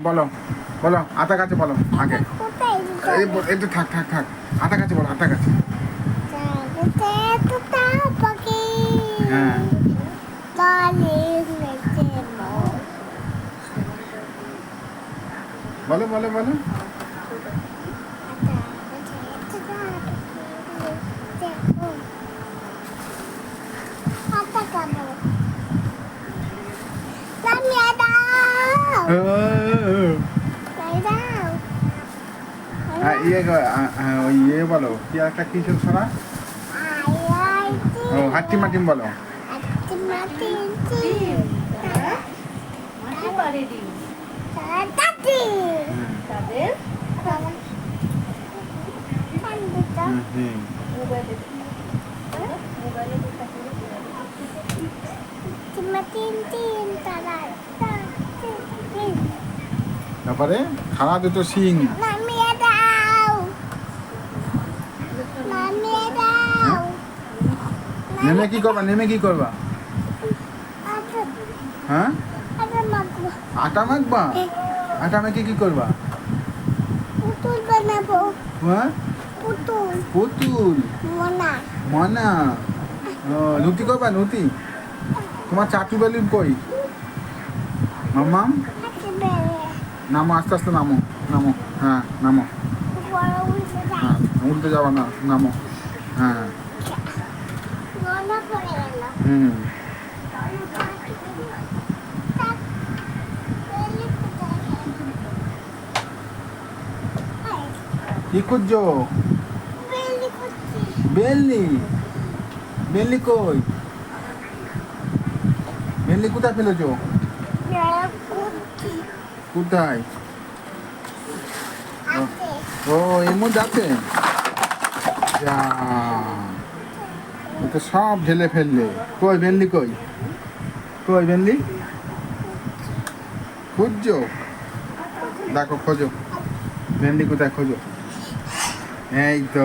বলো বলো আতা কাছে বলো আগে। একটু থাক থাক থাক। আতা কাছে বলো আতা কাছে হ্যাঁ। বলো বলো বলো। ও, হ্যাঁ, ইয়ে ওই ইয়ে বলো কি একটা কিসের ছড়া? ও হাট্টি মাটিম বলো। মাটি পারে ডিম তাদের হুম, হুম। মোবাইলে মোবাইলে দেখা করে তারপরে খাড়া দুটো শিং নামিয়ে দাও নামিয়ে দাও নেমে কি করবা? নেমে কি করবা? হ্যাঁ? আটা মাখবা? আটা মেখে কি করবা? পুতুল হ্যাঁ? পুতুল। পুতুল মোনা লুটি করবা, লুটি? তোমার চাটু বেলুন কই? মাম্মাম? নামো, আস্তে আস্তে নামো নামো। হ্যাঁ নামো। হ্যাঁ উল্টে যাবা না, নামো। হ্যাঁ। হুম কি করছি বেলনি। বেলনি কই? বেলনি কোথায় ফেলেছো? কোথায়? ও, এর মধ্যে আছে? যা। তো সব ঢেলে ফেললে। কই বেনলি কই? কই বেনলি খুঁজছো? দেখো খোঁজো। বেনলি কোথায় খোঁজো? এই তো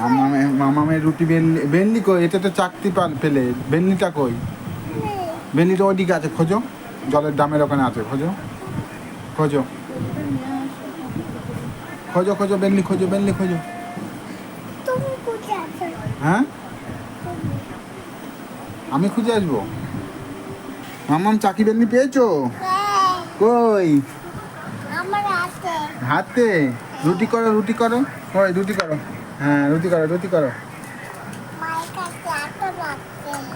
মামামে মামামের রুটি বেনলি বেনলি কই? এটা তো চাকতি পাল পেলে বেনলিটা কই? বেনলিটা ওইদিকে আছে খোঁজো। জলের দামের ওখানে আছে খোঁজো। খোঁজো। খোঁজো খোঁজো বেনলি খোঁজো বেনলি খোঁজো। হ্যাঁ? আমি খুঁজে আসব। মামাম চাকি বেনলি পেয়েছ? কই? হাতে। রুটি করো রুটি করো। ওই রুটি করো। হ্যাঁ রুটি করো রুটি করো।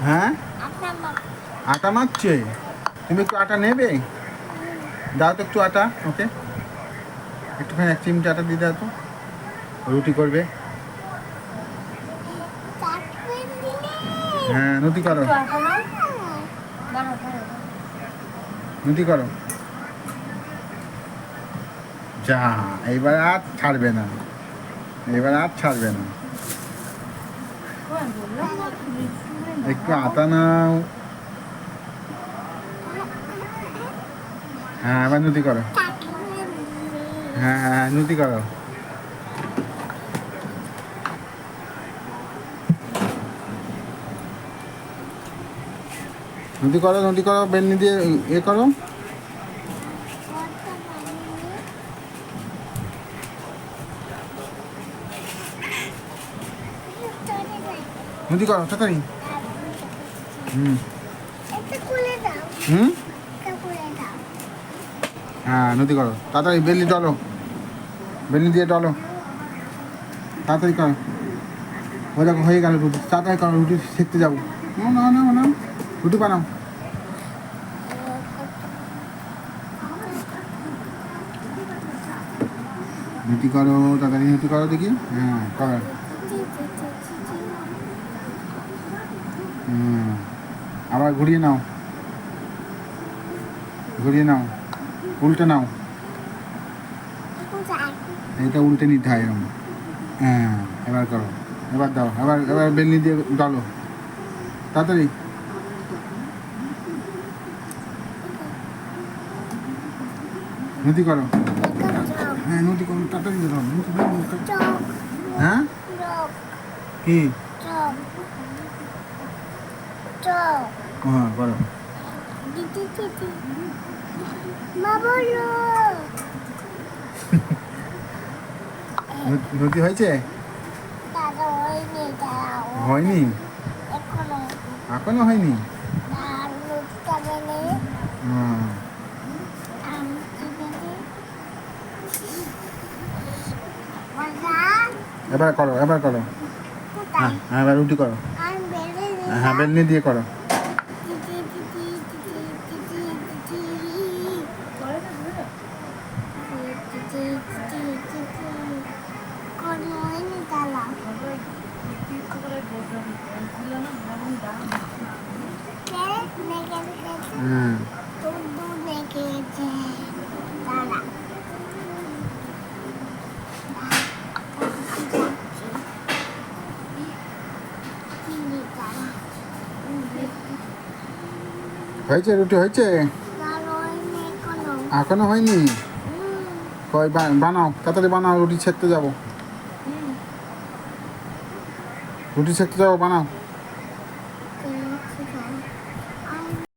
হ্যাঁ? আটা মাখছে? তুমি একটু আটা নেবে? দাও তো একটু আটা, ওকে। একটুখানি এক চিমটি আটা দিয়ে দাও তো। রুটি করবে। হ্যাঁ রুটি করো। রুটি করো। যা এবার আর ছাড়বে না। এবার আর ছাড়বে না। একটু আটা নাও। হ্যাঁ এবার নুতি করো। হ্যাঁ হ্যাঁ নুতি করো। নুতি করো, নদী করো বেলনি দিয়ে ইয়ে করো। নুতি করো, তাড়াতাড়ি। হুম। হুম? হ্যাঁ নদী করো। তাড়াতাড়ি বেলনি ডলো। বেলনি দিয়ে ডলো। তাড়াতাড়ি করো। হয়ে গেল রুটি। তাড়াতাড়ি করো, রুটি শিখতে যাব। না না না। রুটি বানাও। রুটি করো তাড়াতাড়ি রুটি করো দেখি। হ্যাঁ করো। আবার ঘুরিয়ে নাও। ঘুরিয়ে নাও। উল্টে নাও। এইটা উল্টে নিতে হয় হ্যাঁ এবার করো। এবার দাও, এবার এবার বেলনি দিয়ে ডালো তাড়াতাড়ি। নদী করো। হ্যাঁ নদী করো দাও, নদী। চক হ্যাঁ? কি? হ্যাঁ করো। টিটি টিটি রুটি হয়েছে? হয়নি। এখনও হয়নি আর রুটিটা বেলে হুম। আমি কি বেলে মজা এবার করো এবার করো। হ্যাঁ হ্যাঁ এবার রুটি করো। হ্যাঁ বেলনি দিয়ে করো। টিটি টিটি টিটি টিটি টিটি পরে তো ধরে টিটি টিটি টিটি কোনো হয়নি দাঁড়া আমরা ইচ্ছে করে বললাম ছিল না ভাবুন দাম কে নেগে নেগে হুম দুধ নেগেছে দাঁড়া চিনি দাঁড়া হয়েছে? রুটি হয়েছে? এখনও হয়নি? কয় বানাও তাড়াতাড়ি বানাও রুটি ছেঁকতে যাব। রুটি ছেঁকতে যাব বানাও।